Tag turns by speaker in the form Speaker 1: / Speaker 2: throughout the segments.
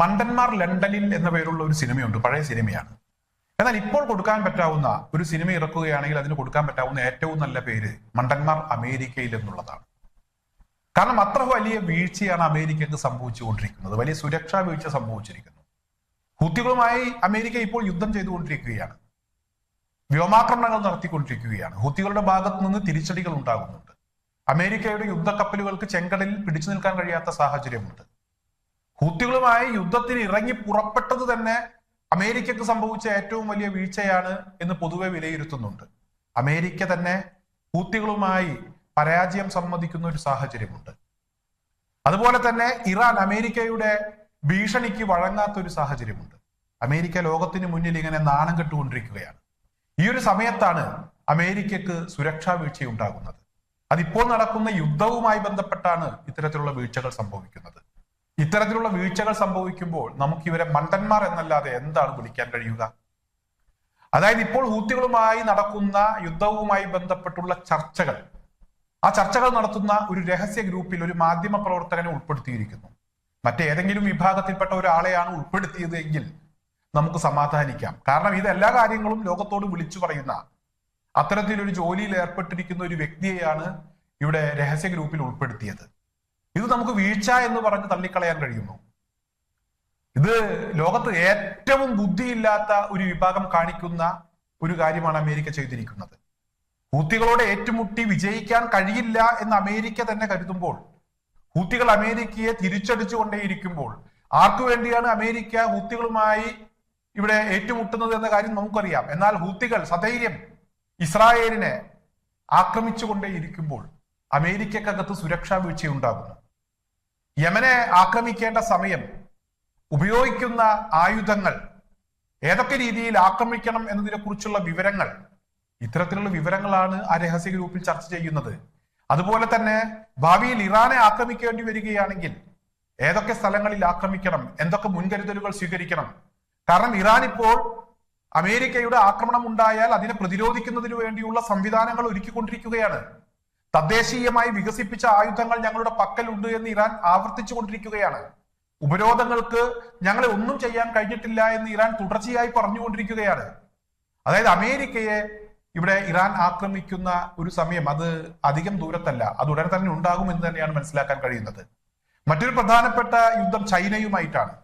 Speaker 1: മണ്ടന്മാർ ലണ്ടനിൽ എന്ന പേരുള്ള ഒരു സിനിമയുണ്ട് പഴയ സിനിമയാണ്. എന്നാൽ ഇപ്പോൾ കൊടുക്കാൻ പറ്റാവുന്ന ഒരു സിനിമ ഇറക്കുകയാണെങ്കിൽ അതിന് കൊടുക്കാൻ പറ്റാവുന്ന ഏറ്റവും നല്ല പേര് മണ്ടന്മാർ അമേരിക്കയിൽ എന്നുള്ളതാണ്. കാരണം അത്ര വലിയ വീഴ്ചയാണ് അമേരിക്കക്ക് സംഭവിച്ചുകൊണ്ടിരിക്കുന്നത്. വലിയ സുരക്ഷാ വീഴ്ച സംഭവിച്ചിരിക്കുന്നു. ഹൂത്തികളുമായി അമേരിക്ക ഇപ്പോൾ യുദ്ധം ചെയ്തുകൊണ്ടിരിക്കുകയാണ്. വ്യോമാക്രമണങ്ങൾ നടത്തിക്കൊണ്ടിരിക്കുകയാണ്. ഹൂത്തികളുടെ ഭാഗത്ത് നിന്ന് തിരിച്ചടികൾ ഉണ്ടാകുന്നുണ്ട്. അമേരിക്കയുടെ യുദ്ധക്കപ്പലുകൾക്ക് ചെങ്കടലിൽ പിടിച്ചു നിൽക്കാൻ കഴിയാത്ത സാഹചര്യമുണ്ട്. ഹൂത്തികളുമായി യുദ്ധത്തിന് ഇറങ്ങി പുറപ്പെട്ടത് തന്നെ അമേരിക്കക്ക് സംഭവിച്ച ഏറ്റവും വലിയ വീഴ്ചയാണ് എന്ന് പൊതുവെ വിലയിരുത്തുന്നുണ്ട്. അമേരിക്ക തന്നെ ഹൂത്തികളുമായി പരാജയം സമ്മതിക്കുന്ന ഒരു സാഹചര്യമുണ്ട്. അതുപോലെ തന്നെ ഇറാൻ അമേരിക്കയുടെ ഭീഷണിക്ക് വഴങ്ങാത്ത ഒരു സാഹചര്യമുണ്ട്. അമേരിക്ക ലോകത്തിന് മുന്നിൽ ഇങ്ങനെ നാണം കെട്ടുകൊണ്ടിരിക്കുകയാണ്. ഈ ഒരു സമയത്താണ് അമേരിക്കക്ക് സുരക്ഷാ വീഴ്ച ഉണ്ടാകുന്നത് അതിപ്പോൾ നടക്കുന്ന യുദ്ധവുമായി ബന്ധപ്പെട്ടാണ് ഇത്തരത്തിലുള്ള വീഴ്ചകൾ സംഭവിക്കുന്നത്. ഇത്തരത്തിലുള്ള വീഴ്ചകൾ സംഭവിക്കുമ്പോൾ നമുക്ക് ഇവരെ മണ്ടന്മാർ എന്നല്ലാതെ എന്താണ് വിളിക്കാൻ കഴിയുക? അതായത് ഇപ്പോൾ ഹൂത്തികളുമായി നടക്കുന്ന യുദ്ധവുമായി ബന്ധപ്പെട്ടുള്ള ചർച്ചകൾ ആ ചർച്ചകൾ നടത്തുന്ന ഒരു രഹസ്യ ഗ്രൂപ്പിൽ ഒരു മാധ്യമ പ്രവർത്തകനെ ഉൾപ്പെടുത്തിയിരിക്കുന്നു. മറ്റേതെങ്കിലും വിഭാഗത്തിൽപ്പെട്ട ഒരാളെയാണ് ഉൾപ്പെടുത്തിയത് എങ്കിൽ നമുക്ക് സമാധാനിക്കാം. കാരണം ഇത് എല്ലാ കാര്യങ്ങളും ലോകത്തോട് വിളിച്ചു പറയുന്ന അത്തരത്തിലൊരു ജോലിയിൽ ഏർപ്പെട്ടിരിക്കുന്ന ഒരു വ്യക്തിയെയാണ് ഇവിടെ രഹസ്യ ഗ്രൂപ്പിൽ ഉൾപ്പെടുത്തിയത്. ഇത് നമുക്ക് വീഴ്ച എന്ന് പറഞ്ഞ് തള്ളിക്കളയാൻ കഴിയുന്നു. ഇത് ലോകത്ത് ഏറ്റവും ബുദ്ധിയില്ലാത്ത ഒരു വിഭാഗം കാണിക്കുന്ന ഒരു കാര്യമാണ് അമേരിക്ക ചെയ്തിരിക്കുന്നത്. ഹൂത്തികളോട് ഏറ്റുമുട്ടി വിജയിക്കാൻ കഴിയില്ല എന്ന് അമേരിക്ക തന്നെ കരുതുമ്പോൾ ഹൂത്തികൾ അമേരിക്കയെ തിരിച്ചടിച്ചുകൊണ്ടേയിരിക്കുമ്പോൾ ആർക്കു വേണ്ടിയാണ് അമേരിക്ക ഹൂത്തികളുമായി ഇവിടെ ഏറ്റുമുട്ടുന്നത് എന്ന കാര്യം നമുക്കറിയാം. എന്നാൽ ഹൂത്തികൾ സധൈര്യം ഇസ്രായേലിനെ ആക്രമിച്ചുകൊണ്ടേയിരിക്കുമ്പോൾ അമേരിക്കക്കകത്ത് സുരക്ഷാ വീഴ്ചയുണ്ടാകുന്നു. യമനെ ആക്രമിക്കേണ്ട സമയം ഉപയോഗിക്കുന്ന ആയുധങ്ങൾ ഏതൊക്കെ രീതിയിൽ ആക്രമിക്കണം എന്നതിനെ കുറിച്ചുള്ള വിവരങ്ങൾ ഇത്തരത്തിലുള്ള വിവരങ്ങളാണ് ആ രഹസ്യ ഗ്രൂപ്പിൽ ചർച്ച ചെയ്യുന്നത്. അതുപോലെ തന്നെ ഭാവിയിൽ ഇറാനെ ആക്രമിക്കേണ്ടി വരികയാണെങ്കിൽ ഏതൊക്കെ സ്ഥലങ്ങളിൽ ആക്രമിക്കണം എന്തൊക്കെ മുൻകരുതലുകൾ സ്വീകരിക്കണം? കാരണം ഇറാൻ ഇപ്പോൾ അമേരിക്കയുടെ ആക്രമണം ഉണ്ടായാൽ അതിനെ പ്രതിരോധിക്കുന്നതിന് വേണ്ടിയുള്ള സംവിധാനങ്ങൾ ഒരുക്കിക്കൊണ്ടിരിക്കുകയാണ്. തദ്ദേശീയമായി വികസിപ്പിച്ച ആയുധങ്ങൾ ഞങ്ങളുടെ പക്കലുണ്ട് എന്ന് ഇറാൻ ആവർത്തിച്ചു കൊണ്ടിരിക്കുകയാണ്. ഉപരോധങ്ങൾക്ക് ഞങ്ങളെ ഒന്നും ചെയ്യാൻ കഴിഞ്ഞിട്ടില്ല എന്ന് ഇറാൻ തുടർച്ചയായി പറഞ്ഞുകൊണ്ടിരിക്കുകയാണ്. അതായത് അമേരിക്കയെ ഇവിടെ ഇറാൻ ആക്രമിക്കുന്ന ഒരു സമയം അത് അധികം ദൂരത്തല്ല അത് ഉടനെ തന്നെ ഉണ്ടാകും എന്ന് തന്നെയാണ് മനസ്സിലാക്കാൻ കഴിയുന്നത്. മറ്റൊരു പ്രധാനപ്പെട്ട യുദ്ധം ചൈനയുമായിട്ടാണ്.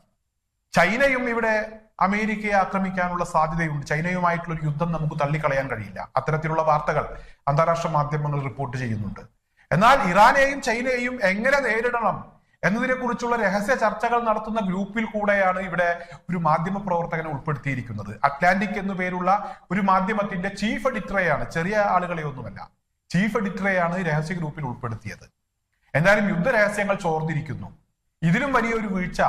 Speaker 1: ചൈനയും ഇവിടെ അമേരിക്കയെ ആക്രമിക്കാനുള്ള സാധ്യതയുണ്ട്. ചൈനയുമായിട്ടുള്ള ഒരു യുദ്ധം നമുക്ക് തള്ളിക്കളയാൻ കഴിയില്ല. അത്തരത്തിലുള്ള വാർത്തകൾ അന്താരാഷ്ട്ര മാധ്യമങ്ങൾ റിപ്പോർട്ട് ചെയ്യുന്നുണ്ട്. എന്നാൽ ഇറാനെയും ചൈനയെയും എങ്ങനെ നേരിടണം എന്നതിനെ കുറിച്ചുള്ള രഹസ്യ ചർച്ചകൾ നടത്തുന്ന ഗ്രൂപ്പിൽ കൂടെയാണ് ഇവിടെ ഒരു മാധ്യമ പ്രവർത്തകനെ ഉൾപ്പെടുത്തിയിരിക്കുന്നത്. അറ്റ്ലാന്റിക് എന്നു പേരുള്ള ഒരു മാധ്യമത്തിന്റെ ചീഫ് എഡിറ്ററെയാണ്. ചെറിയ ആളുകളെ ഒന്നുമല്ല. ചീഫ് എഡിറ്ററെയാണ് രഹസ്യ ഗ്രൂപ്പിൽ ഉൾപ്പെടുത്തിയത്. എന്തായാലും യുദ്ധരഹസ്യങ്ങൾ ചോർന്നിരിക്കുന്നു. ഇതിലും വലിയൊരു വീഴ്ച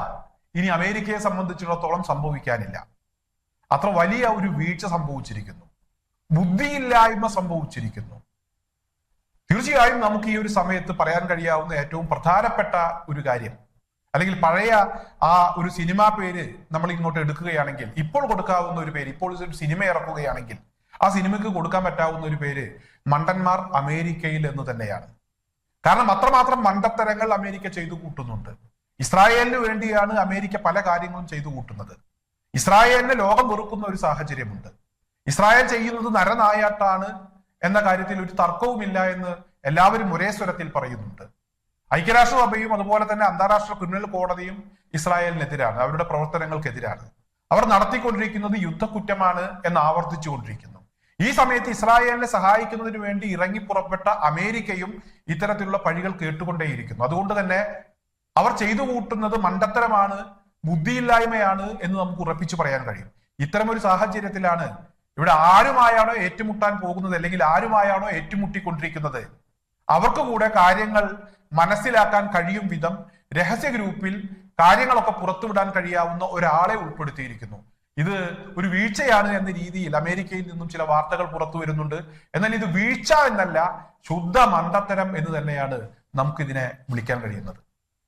Speaker 1: ഇനി അമേരിക്കയെ സംബന്ധിച്ചിടത്തോളം സംഭവിക്കാനില്ല. അത്ര വലിയ ഒരു വീഴ്ച സംഭവിച്ചിരിക്കുന്നു. ബുദ്ധിയില്ലായ്മ സംഭവിച്ചിരിക്കുന്നു. തീർച്ചയായും നമുക്ക് ഈ ഒരു സമയത്ത് പറയാൻ കഴിയാവുന്ന ഏറ്റവും പ്രധാനപ്പെട്ട ഒരു കാര്യം അല്ലെങ്കിൽ പഴയ ആ ഒരു സിനിമാ പേര് നമ്മൾ ഇങ്ങോട്ട് എടുക്കുകയാണെങ്കിൽ ഇപ്പോൾ കൊടുക്കാവുന്ന ഒരു പേര് ഇപ്പോൾ ഒരു സിനിമ ഇറക്കുകയാണെങ്കിൽ ആ സിനിമയ്ക്ക് കൊടുക്കാൻ പറ്റാവുന്ന ഒരു പേര് മണ്ടന്മാർ അമേരിക്കയിൽ എന്ന് തന്നെയാണ്. കാരണം അത്രമാത്രം മണ്ടത്തരങ്ങൾ അമേരിക്ക ചെയ്തു കൂട്ടുന്നുണ്ട്. ഇസ്രായേലിന് വേണ്ടിയാണ് അമേരിക്ക പല കാര്യങ്ങളും ചെയ്തു കൂട്ടുന്നത്. ഇസ്രായേലിനെ ലോകം വെറുക്കുന്ന ഒരു സാഹചര്യമുണ്ട്. ഇസ്രായേൽ ചെയ്യുന്നത് നരനായാട്ടാണ് എന്ന കാര്യത്തിൽ ഒരു തർക്കവുമില്ല എന്ന് എല്ലാവരും ഒരേ സ്വരത്തിൽ പറയുന്നുണ്ട്. ഐക്യരാഷ്ട്രസഭയും അതുപോലെ തന്നെ അന്താരാഷ്ട്ര ക്രിമിനൽ കോടതിയും ഇസ്രായേലിനെതിരാണ് അവരുടെ പ്രവർത്തനങ്ങൾക്കെതിരാണ്. അവർ നടത്തിക്കൊണ്ടിരിക്കുന്നത് യുദ്ധക്കുറ്റമാണ് എന്ന് ആവർത്തിച്ചു കൊണ്ടിരിക്കുന്നു ഈ സമയത്ത് ഇസ്രായേലിനെ സഹായിക്കുന്നതിന് വേണ്ടി ഇറങ്ങി പുറപ്പെട്ട അമേരിക്കയും ഇത്തരത്തിലുള്ള പഴികൾ കേട്ടുകൊണ്ടേയിരിക്കുന്നു. അതുകൊണ്ട് തന്നെ അവർ ചെയ്തു കൂട്ടുന്നത് മണ്ടത്തരമാണ് ബുദ്ധിയില്ലായ്മയാണ് എന്ന് നമുക്ക് ഉറപ്പിച്ചു പറയാൻ കഴിയും. ഇത്തരമൊരു സാഹചര്യത്തിലാണ് ഇവിടെ ആരുമായാണോ ഏറ്റുമുട്ടാൻ പോകുന്നത് അല്ലെങ്കിൽ ആരുമായാണോ ഏറ്റുമുട്ടിക്കൊണ്ടിരിക്കുന്നത്. അവർക്ക് കൂടെ കാര്യങ്ങൾ മനസ്സിലാക്കാൻ കഴിയും വിധം രഹസ്യ ഗ്രൂപ്പിൽ കാര്യങ്ങളൊക്കെ പുറത്തുവിടാൻ കഴിയാവുന്ന ഒരാളെ ഉൾപ്പെടുത്തിയിരിക്കുന്നു. ഇത് ഒരു വീഴ്ചയാണ് എന്ന രീതിയിൽ അമേരിക്കയിൽ നിന്നും ചില വാർത്തകൾ പുറത്തു വരുന്നുണ്ട്. എന്നാൽ ഇത് വീഴ്ച എന്നല്ല ശുദ്ധ മണ്ടത്തരം എന്ന് തന്നെയാണ് നമുക്കിതിനെ വിളിക്കാൻ കഴിയുന്നത്.